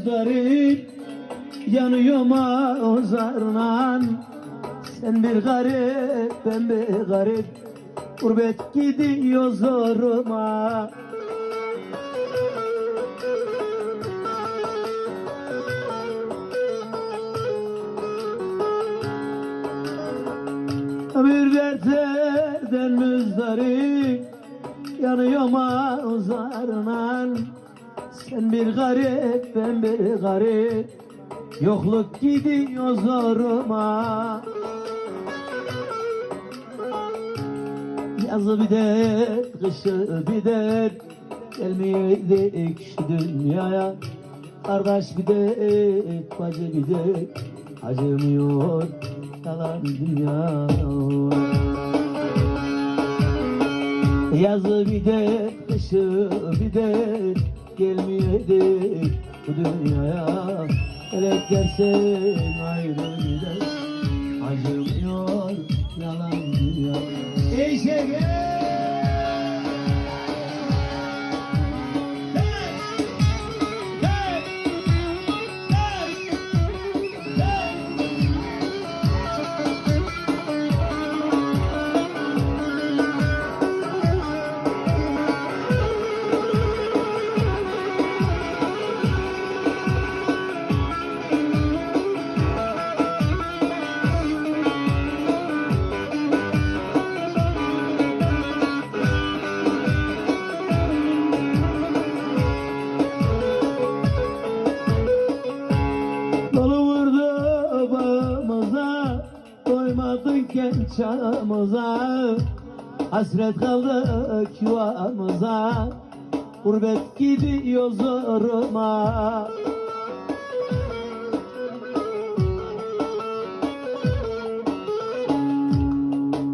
Müzdarip Yanıyorum ağızlarla Sen bir garip ben bir garip Gurbet gidiyor zoruma. Ömür dertlerden müzdarip Yanıyorum ağızlarla Sen bir garip ben bir garip. Yokluk gidiyor zoruma. Yazı bir dert, kışı bir dert Gelmeyeydik şu dünyaya. Kardeş bir dert, bacı bir dert Acımıyor yalan dünya. Yazı bir de kışı bir de gelmeyeydik bu dünyaya. Elek dersen ayrı gider. Acımıyor yalan dünya Ey şeker bağımıza Doymadık genç çağımıza Hasret kaldık yuvamıza Gurbet gidiyor zoruma.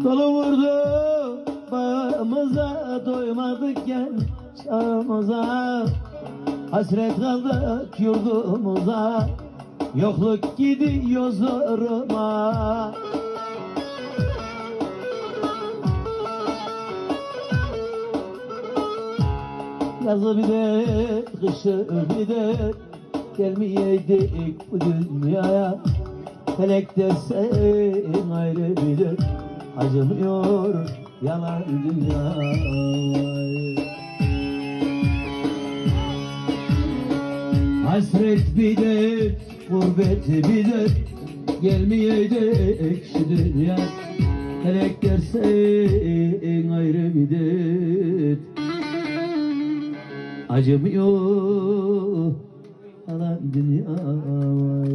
Dolu vurdu bağımıza Doymadık genç çağımıza Hasret kaldık yurdumuza Yokluk gidiyor zoruma Yazı bir de kışı bir de Gelmeyeydik bu dünyaya. Felek dersen ayrı bilir Acımıyor yalan dünya Hasret bir de, Gurbet bider gelmeyeydi ekşidir ya Helek dersen ayrı midir Acımıyor alan dünya var